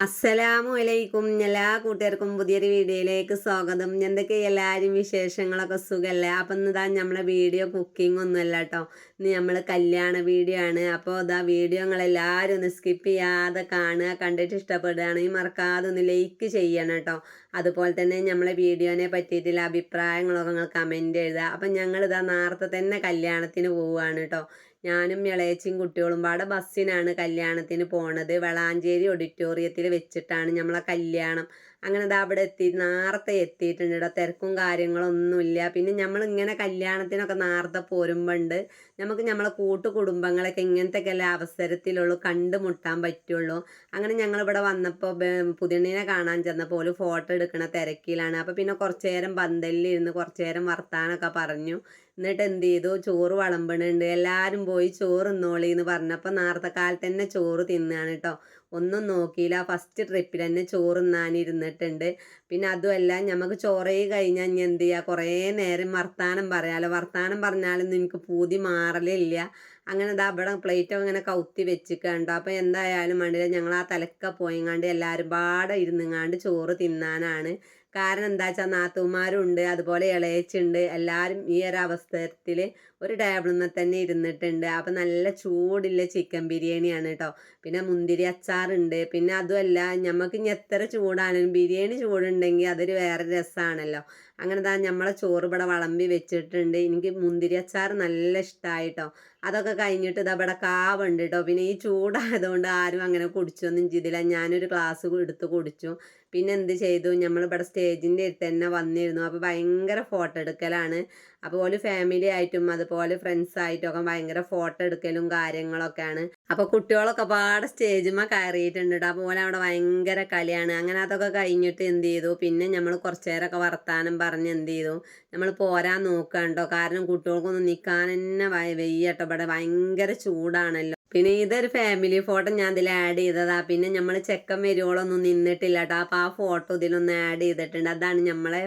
അസ്സലാമു അലൈക്കും എല്ലാ കൂട്ടുകാർക്കും പുതിയൊരു വീഡിയോയിലേക്ക് സ്വാഗതം. എന്തൊക്കെ എല്ലാവരും വിശേഷങ്ങളൊക്കെ സുഖമല്ലേ അപ്പം ഇതാ നമ്മളെ വീഡിയോ കുക്കിംഗ് ഒന്നുമല്ല കേട്ടോ ഇന്ന് നമ്മൾ കല്യാണ വീഡിയോ ആണ്. അപ്പോൾ ഇതാ വീഡിയോ നിങ്ങളെല്ലാവരും ഒന്ന് സ്കിപ്പ് ചെയ്യാതെ കാണുക കണ്ടിട്ട് ഇഷ്ടപ്പെടുകയാണെങ്കിൽ മറക്കാതെ ഒന്ന് ലൈക്ക് ചെയ്യണം കേട്ടോ അതുപോലെ തന്നെ നമ്മളെ വീഡിയോനെ പറ്റിയിട്ടുള്ള അഭിപ്രായങ്ങളൊക്കെ നിങ്ങൾ കമന്റ് എഴുതുക. അപ്പം ഞങ്ങളിതാ നേരത്തെ തന്നെ കല്യാണത്തിന് പോവുകയാണ് കേട്ടോ ഞാനും ഇളയച്ചും കുട്ടികളും പാടെ ബസ്സിനാണ് കല്യാണത്തിന് പോണത്. വളാഞ്ചേരി ഓഡിറ്റോറിയത്തിൽ വെച്ചിട്ടാണ് നമ്മളെ കല്യാണം. അങ്ങനെ ദാ അവിടെ എത്തി നേരത്തെ എത്തിയിട്ടുണ്ട് ഇട തിരക്കും കാര്യങ്ങളൊന്നുമില്ല. പിന്നെ നമ്മൾ ഇങ്ങനെ കല്യാണത്തിനൊക്കെ നേരത്തെ പോരുമ്പോണ്ട് നമുക്ക് നമ്മളെ കൂട്ടു കുടുംബങ്ങളൊക്കെ ഇങ്ങനത്തെ എല്ലാ അവസരത്തിലുള്ളൂ കണ്ടുമുട്ടാൻ പറ്റുള്ളൂ. അങ്ങനെ ഞങ്ങൾ ഇവിടെ വന്നപ്പോൾ പുതിയണ്ണിനെ കാണാൻ ചെന്നപ്പോൾ ഒരു ഫോട്ടോ എടുക്കണ തിരക്കിലാണ്. അപ്പോൾ പിന്നെ കുറച്ചു നേരം പന്തലിലിരുന്ന് കുറച്ചു നേരം വർത്താനൊക്കെ പറഞ്ഞു. എന്നിട്ട് എന്ത് ചെയ്തു? ചോറ് വിളമ്പണുണ്ട്. എല്ലാവരും പോയി ചോറ് തിന്നോളി എന്ന് പറഞ്ഞപ്പോൾ നേരത്തെ കാലത്ത് തന്നെ ചോറ് തിന്നാണ് കേട്ടോ ഒന്നും നോക്കിയില്ല. ഫസ്റ്റ് ട്രിപ്പിൽ തന്നെ ചോറ് തിന്നാനിരുന്നിട്ടുണ്ട്. പിന്നെ അതുമല്ല നമുക്ക് ചോറേ കഴിഞ്ഞാൽ ഇനി എന്ത് ചെയ്യുക കുറേ നേരം വർത്താനം പറയാമല്ലോ വർത്താനം പറഞ്ഞാലൊന്നും എനിക്ക് പൂതി മാറലില്ല. അങ്ങനെ ഇതാ അവിടെ പ്ലേറ്റ് അങ്ങനെ കൗത്തി വെച്ചിക്കണ്ടോ അപ്പോൾ എന്തായാലും വേണ്ടില്ല. ഞങ്ങൾ ആ തലക്ക പോയിങ്ങാണ്ട് എല്ലാവരും പാടെ ഇരുന്നുങ്ങാണ്ട് ചോറ് തിന്നാനാണ്. കാരണം എന്താ വെച്ചാൽ നാത്തൂമാരുണ്ട് അതുപോലെ ഇളയച്ചുണ്ട്. എല്ലാവരും ഈ ഒരു അവസരത്തിൽ ഒരു ടേബിളിൽ തന്നെ ഇരുന്നിട്ടുണ്ട്. അപ്പം നല്ല ചൂടില്ല ചിക്കൻ ബിരിയാണിയാണ് കേട്ടോ പിന്നെ മുന്തിരി അച്ചാറുണ്ട്. പിന്നെ അതുമല്ല നമുക്ക് ഇനി എത്ര ചൂടാണെങ്കിലും ബിരിയാണി ചൂടുണ്ടെങ്കിൽ അതൊരു വേറെ രസമാണല്ലോ അങ്ങനെ താ നമ്മളെ ചോറ് ഇവിടെ വളമ്പി വെച്ചിട്ടുണ്ട്. എനിക്ക് മുന്തിരി അച്ചാർ നല്ല ഇഷ്ടമായിട്ടോ അതൊക്കെ കഴിഞ്ഞിട്ട് ഇതാ ഇവിടെ കാവുണ്ട് കേട്ടോ പിന്നെ ഈ ചൂടായതുകൊണ്ട് ആരും അങ്ങനെ കുടിച്ചൊന്നും ചെയ്തില്ല. ഞാനൊരു ഗ്ലാസ് എടുത്ത് കുടിച്ചു. പിന്നെ എന്ത് ചെയ്തു? നമ്മളിവിടെ സ്റ്റേജിന്റെ അടുത്ത് തന്നെ വന്നിരുന്നു. അപ്പോൾ ഭയങ്കര ഫോട്ടോ എടുക്കലാണ്. അപ്പോൾ ഓൽ ഫാമിലി ആയിട്ടും അതുപോലെ ഫ്രണ്ട്സ് ആയിട്ടും ഒക്കെ ഭയങ്കര ഫോട്ടോ എടുക്കലും കാര്യങ്ങളൊക്കെയാണ്. അപ്പോൾ കുട്ടികളൊക്കെ പാടെ സ്റ്റേജിന്മേൽ കയറിയിട്ടുണ്ട് കേട്ടോ അപ്പോൾ അവിടെ ഭയങ്കര കളിയാണ്. അങ്ങനെ അതൊക്കെ കഴിഞ്ഞിട്ട് എന്ത് ചെയ്തു? പിന്നെ നമ്മൾ കുറച്ച് നേരമൊക്കെ വർത്താനം പറഞ്ഞ് എന്ത് ചെയ്തു? നമ്മൾ പോരാൻ നോക്കണ്ടോ കാരണം കുട്ടികൾക്കൊന്നും നിൽക്കാൻ തന്നെ വെയ്യട്ടോ ഇവിടെ ഭയങ്കര ചൂടാണല്ലോ. പിന്നെ ഇതൊരു ഫാമിലി ഫോട്ടോ ഞാൻ ഇതിൽ ആഡ് ചെയ്തതാ. പിന്നെ നമ്മൾ ചെക്കൻ വരുവോളൊന്നും നിന്നിട്ടില്ല കേട്ടോ അപ്പോൾ ആ ഫോട്ടോ ഇതിലൊന്ന് ആഡ് ചെയ്തിട്ടുണ്ട്. അതാണ് നമ്മളെ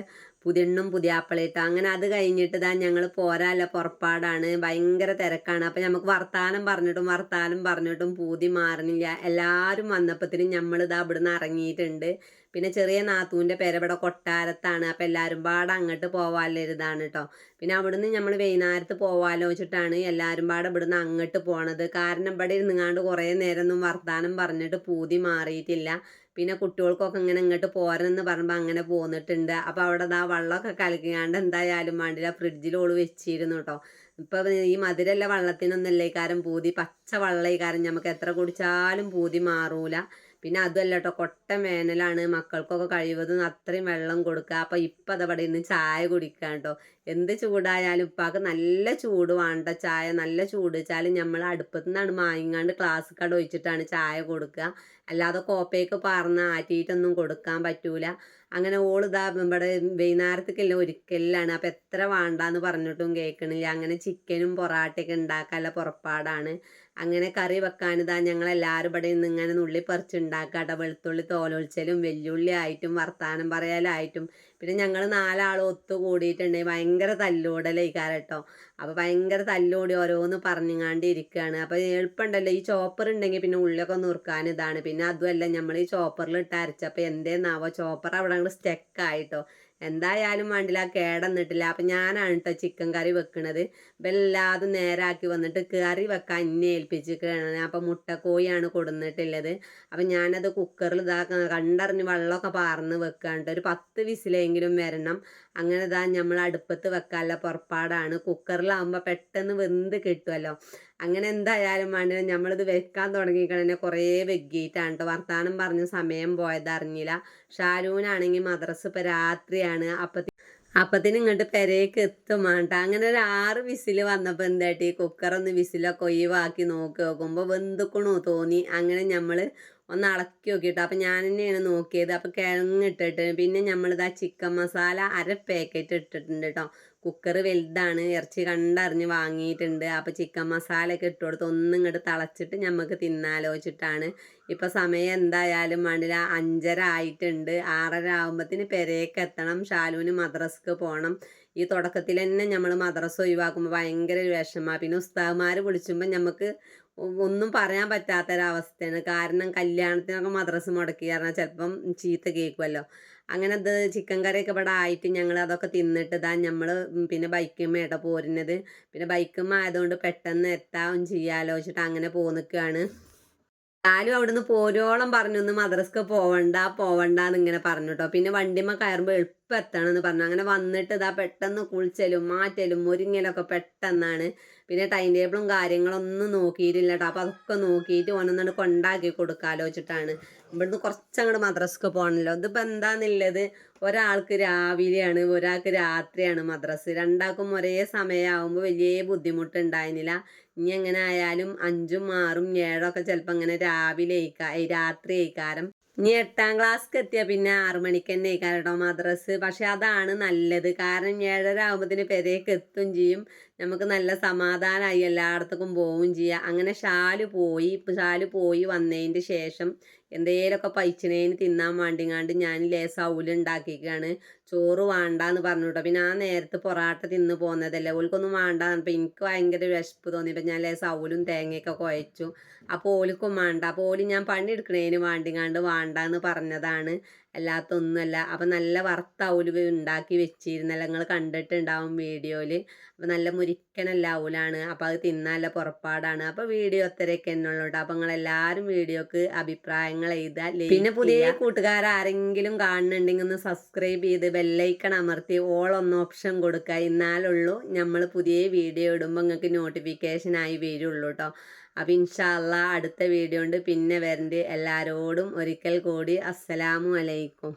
പുതിണ്ണും പുതിയാപ്പിളിട്ടോ അങ്ങനെ അത് കഴിഞ്ഞിട്ട് ഇതാ ഞങ്ങൾ പോരാല്ല പുറപ്പാടാണ്. ഭയങ്കര തിരക്കാണ്. അപ്പം നമുക്ക് വർത്താനം പറഞ്ഞിട്ടും വർത്താനം പറഞ്ഞിട്ടും പൂതി മാറണില്ല എല്ലാവരും വന്നപ്പത്തിനും നമ്മൾ ഇതാ ഇവിടുന്ന് ഇറങ്ങിയിട്ടുണ്ട്. പിന്നെ ചെറിയ നാത്തൂന്റെ പേരവിടെ കൊട്ടാരത്താണ്. അപ്പം എല്ലാവരും പാടെ അങ്ങോട്ട് പോവാനുള്ളൊരിതാണ് കേട്ടോ പിന്നെ അവിടുന്ന് നമ്മൾ വൈകുന്നേരത്ത് പോവാലോ വെച്ചിട്ടാണ് എല്ലാവരും പാടെ ഇവിടുന്ന് അങ്ങോട്ട് പോണത്. കാരണം ഇവിടെ ഇരുന്നുങ്ങാണ്ട് കുറേ നേരം ഒന്നും വർത്താനം പറഞ്ഞിട്ട് പൂതി മാറിയിട്ടില്ല. പിന്നെ കുട്ടികൾക്കൊക്കെ ഇങ്ങനെ ഇങ്ങോട്ട് പോരെന്ന് പറയുമ്പോൾ അങ്ങനെ പോന്നിട്ടുണ്ട്. അപ്പോൾ അവിടെ ആ വെള്ളമൊക്കെ കലക്കിയാണ്ട് എന്തായാലും വേണ്ടില്ല. ഫ്രിഡ്ജിൽ ഓൾ വെച്ചിരുന്നു കേട്ടോ ഇപ്പം ഈ മധുരല്ല വെള്ളത്തിനൊന്നല്ലേ കാരം പൂതി. പച്ച വെള്ളം കാരം നമുക്ക് എത്ര കുടിച്ചാലും പൂതി മാറൂല. പിന്നെ അതുമല്ല കേട്ടോ കൊട്ട വേനലാണ് മക്കൾക്കൊക്കെ കഴിവതും അത്രയും വെള്ളം കൊടുക്കുക. അപ്പോൾ ഇപ്പം അതവിടെ ഇന്ന് ചായ കുടിക്കുക കേട്ടോ എന്ത് ചൂടായാലും ഉപ്പാക്ക് നല്ല ചൂട് വേണ്ട. ചായ നല്ല ചൂട്. വെച്ചാലും നമ്മൾ അടുപ്പത്തു നിന്നാണ് മായിങ്ങാണ്ട് ക്ലാസ് കട ഒഴിച്ചിട്ടാണ് ചായ കൊടുക്കുക അല്ലാതെ കോപ്പയൊക്കെ പറഞ്ഞ് ആറ്റിയിട്ടൊന്നും കൊടുക്കാൻ പറ്റൂല. അങ്ങനെ ഓളിതാ ഇവിടെ വൈകുന്നേരത്തേക്കല്ല ഒരിക്കലാണ് അപ്പം എത്ര വേണ്ടാന്ന് പറഞ്ഞിട്ടും കേൾക്കണില്ല അങ്ങനെ ചിക്കനും പൊറാട്ടയൊക്കെ ഉണ്ടാക്കാനുള്ള പുറപ്പാടാണ്. അങ്ങനെ കറി വെക്കാനിതാ ഞങ്ങളെല്ലാവരും ഇവിടെ നിന്ന് ഇങ്ങനെ നുള്ളി പറിച്ചുണ്ടാക്കാട്ട വെളുത്തുള്ളി തോലൊളിച്ചലും വെല്ലുള്ളി ആയിട്ടും വർത്താനം പറയാലായിട്ടും. പിന്നെ ഞങ്ങൾ നാലാളും ഒത്തു കൂടിയിട്ടുണ്ടെങ്കിൽ ഭയങ്കര തല്ലൂടലേക്കാരം കാലട്ടോ അപ്പോൾ ഭയങ്കര തല്ലോടി ഓരോന്ന് പറഞ്ഞുങ്ങാണ്ട് ഇരിക്കുകയാണ് അപ്പോൾ എളുപ്പമുണ്ടല്ലോ ഈ ചോപ്പർ ഉണ്ടെങ്കിൽ പിന്നെ ഉള്ളിലൊക്കെ നുറുക്കാൻ ഇതാണ്. പിന്നെ അതുമല്ല നമ്മൾ ഈ ചോപ്പറിൽ ഇട്ട് അരച്ചപ്പോൾ എന്തേന്നാവോ ചോപ്പർ അവിടെ അങ്ങോട്ട് സ്റ്റെക്കായിട്ടോ എന്തായാലും വേണ്ടില്ല കേടന്നിട്ടില്ല അപ്പം ഞാനാണ് കേട്ടോ ചിക്കൻ കറി വെക്കണത്. വല്ലാതെ നേരാക്കി വന്നിട്ട് കറി വെക്കാൻ എന്നെ ഏൽപ്പിച്ചിരിക്കുകയാണ് അപ്പം മുട്ടക്കോഴിയാണ് കൊടുന്നിട്ടുള്ളത്. അപ്പം ഞാനത് കുക്കറിൽ ഇതാക്കുന്ന കണ്ടറിഞ്ഞ് വെള്ളമൊക്കെ പാർന്ന് വെക്കാണ്ട് ഒരു പത്ത് വിസിലെങ്കിലും വരണം. അങ്ങനെ ഇതാ നമ്മൾ അടുപ്പത്ത് വെക്കാനുള്ള പുറപ്പാടാണ്. കുക്കറിലാകുമ്പോൾ പെട്ടെന്ന് വെന്ത് കിട്ടുമല്ലോ അങ്ങനെ എന്തായാലും വേണ്ട നമ്മളിത് വെക്കാൻ തുടങ്ങിക്കണേ. കുറേ വെഗ്ഗിയിട്ടാണ് കേട്ടോ വർത്താനം പറഞ്ഞ സമയം പോയതറിഞ്ഞില്ല ഷാരൂനാണെങ്കിൽ മദ്രസ് ഇപ്പം രാത്രിയാണ്. അപ്പം അപ്പത്തിന് ഇങ്ങോട്ട് പെരേക്ക് എത്തും വേണ്ട അങ്ങനെ ഒരു ആറ് വിസിൽ വന്നപ്പോൾ എന്തായിട്ട് ഈ കുക്കറൊന്ന് വിസിലൊക്കെ ഒഴിവാക്കി നോക്കി. നോക്കുമ്പോൾ വെന്തുക്കണു തോന്നി. അങ്ങനെ നമ്മൾ ഒന്ന് ഇളക്കി നോക്കിയിട്ട് അപ്പം ഞാൻ തന്നെയാണ് നോക്കിയത്. അപ്പം കിഴങ്ങ് ഇട്ടിട്ട് പിന്നെ നമ്മളിതാ ചിക്കൻ മസാല അര പാക്കറ്റ് ഇട്ടിട്ടുണ്ട് കേട്ടോ കുക്കർ വലുതാണ്. ഇറച്ചി കണ്ടറിഞ്ഞ് വാങ്ങിയിട്ടുണ്ട്. അപ്പോൾ ചിക്കൻ മസാല ഒക്കെ ഇട്ട് കൊടുത്ത് ഒന്നും ഇങ്ങോട്ട് തിളച്ചിട്ട് നമുക്ക് തിന്നാലോചിച്ചിട്ടാണ്. ഇപ്പം സമയം എന്തായാലും വേണ്ടില്ല. അഞ്ചര ആയിട്ടുണ്ട്. ആറര ആകുമ്പത്തിന് പെരേക്ക് എത്തണം. ഷാലുവിന് മദ്രസ്ക്ക് പോകണം ഈ തുടക്കത്തിൽ തന്നെ നമ്മൾ മദ്രസ ഒഴിവാക്കുമ്പോൾ ഭയങ്കര വിഷമമാണ്. പിന്നെ ഉസ്താദ്മാർ വിളിച്ചുമ്പോൾ നമുക്ക് ഒന്നും പറയാൻ പറ്റാത്തൊരവസ്ഥയാണ്. കാരണം കല്യാണത്തിനൊക്കെ മദ്രസ് മുടക്കി പറഞ്ഞാൽ ചിലപ്പം ചീത്ത കേൾക്കുമല്ലോ അങ്ങനെ അത് ചിക്കൻ കറിയൊക്കെ ഇവിടെ ആയിട്ട് ഞങ്ങൾ അതൊക്കെ തിന്നിട്ട് ഇതാ നമ്മൾ പിന്നെ ബൈക്കുമ്മേട്ടോ പോരുന്നത്. പിന്നെ ബൈക്കുമ്മ ആയതുകൊണ്ട് പെട്ടെന്ന് എത്താവും ചെയ്യാലോ വെച്ചിട്ട് അങ്ങനെ പോന്നിക്കുകയാണ് ഞാനും അവിടുന്ന് പോരോളം പറഞ്ഞു ഒന്ന് മദ്രസ്ക്ക് പോവണ്ട പോവണ്ട ഇങ്ങനെ പറഞ്ഞു കേട്ടോ പിന്നെ വണ്ടിമ്മ കയറുമ്പോൾ എളുപ്പം എത്തണം എന്ന് പറഞ്ഞു. അങ്ങനെ വന്നിട്ട് ഇതാ പെട്ടെന്ന് കുളിച്ചലും മാറ്റലും മുരിങ്ങലൊക്കെ പെട്ടെന്നാണ്. പിന്നെ ടൈം ടേബിളും കാര്യങ്ങളൊന്നും നോക്കിയിട്ടില്ല കേട്ടോ അപ്പോൾ അതൊക്കെ നോക്കിയിട്ട് ഓനൊന്നാണ് കൊണ്ടാക്കി കൊടുക്കാലോ വെച്ചിട്ടാണ് ഇവിടുന്ന് കുറച്ചങ്ങോട്ട് മദ്രസ്ക്ക് പോകണമല്ലോ ഇതിപ്പോൾ എന്താണെന്നുള്ളത് ഒരാൾക്ക് രാവിലെയാണ് ഒരാൾക്ക് രാത്രിയാണ് മദ്രസ്. രണ്ടാൾക്കും ഒരേ സമയമാകുമ്പോൾ വലിയ ബുദ്ധിമുട്ടുണ്ടായിരുന്നില്ല ഇനി എങ്ങനെ ആയാലും അഞ്ചും ആറും ഏഴും ഒക്കെ ചിലപ്പോൾ ഇങ്ങനെ രാവിലെ രാത്രി ആയിക്കാരം ഇനി എട്ടാം ക്ലാസ് എത്തിയാൽ പിന്നെ ആറു മണിക്ക് തന്നെ ആയിക്കാരം കേട്ടോ മദ്രസ്. പക്ഷെ അതാണ് നല്ലത്. കാരണം ഏഴര ആകുമ്പോഴത്തേന് പെരേക്ക് എത്തും ചെയ്യും. നമുക്ക് നല്ല സമാധാനമായി എല്ലായിടത്തേക്കും പോവുകയും ചെയ്യാം. അങ്ങനെ ഷാൽ പോയി ഇപ്പം ഷാൽ പോയി വന്നതിന്റെ ശേഷം എന്തേലൊക്കെ പൈച്ചിനേന് തിന്നാൻ വേണ്ടിങ്ങാണ്ട് ഞാൻ ലേസ് ഉണ്ടാക്കിയിരിക്കുകയാണ്. ചോറ് വേണ്ടാന്ന് പറഞ്ഞു കേട്ടോ. പിന്നെ ആ നേരത്തെ പൊറാട്ട തിന്ന് പോകുന്നതല്ലേ ഓൽക്കൊന്നും വേണ്ട അപ്പം എനിക്ക് ഭയങ്കര വിശപ്പ് തോന്നിയപ്പോൾ ഞാൻ ലേസ് ഔലും തേങ്ങയൊക്കെ കുഴച്ചു. അപ്പോൾ ഓൽക്കും വേണ്ട. അപ്പോൾ ഓൽ ഞാൻ പണിയെടുക്കണേന് വേണ്ടിങ്ങാണ്ട് വേണ്ടാന്ന് പറഞ്ഞതാണ്. അല്ലാത്തൊന്നുമല്ല. അപ്പം നല്ല വറുത്ത ഉണ്ടാക്കി വെച്ചിരുന്നല്ല നിങ്ങൾ കണ്ടിട്ടുണ്ടാവും വീഡിയോയിൽ അപ്പം നല്ല മുരിക്കനല്ല ഔലാണ് അപ്പോൾ അത് തിന്നാല്ല പുറപ്പാടാണ്. അപ്പോൾ വീഡിയോ അത്രയൊക്കെ എന്നുള്ളൂട്ടോ അപ്പം നിങ്ങളെല്ലാവരും വീഡിയോക്ക് അഭിപ്രായങ്ങൾ എഴുതാൻ പിന്നെ പുതിയ കൂട്ടുകാർ ആരെങ്കിലും കാണുന്നുണ്ടെങ്കിൽ ഒന്ന് സബ്സ്ക്രൈബ് ചെയ്ത് ബെല്ലൈക്കൺ അമർത്തി ഓൾ ഒന്ന് ഓപ്ഷൻ കൊടുക്കുക. എന്നാലുള്ളൂ നമ്മൾ പുതിയ വീഡിയോ ഇടുമ്പോൾ നിങ്ങൾക്ക് നോട്ടിഫിക്കേഷനായി വരുള്ളൂ കേട്ടോ. അപ്പം ഇൻഷാല്ല അടുത്ത വീഡിയോ ഉണ്ട് പിന്നെ വരണ്ട്. എല്ലാവരോടും ഒരിക്കൽ കൂടി അസ്സലാമു അലൈക്കും.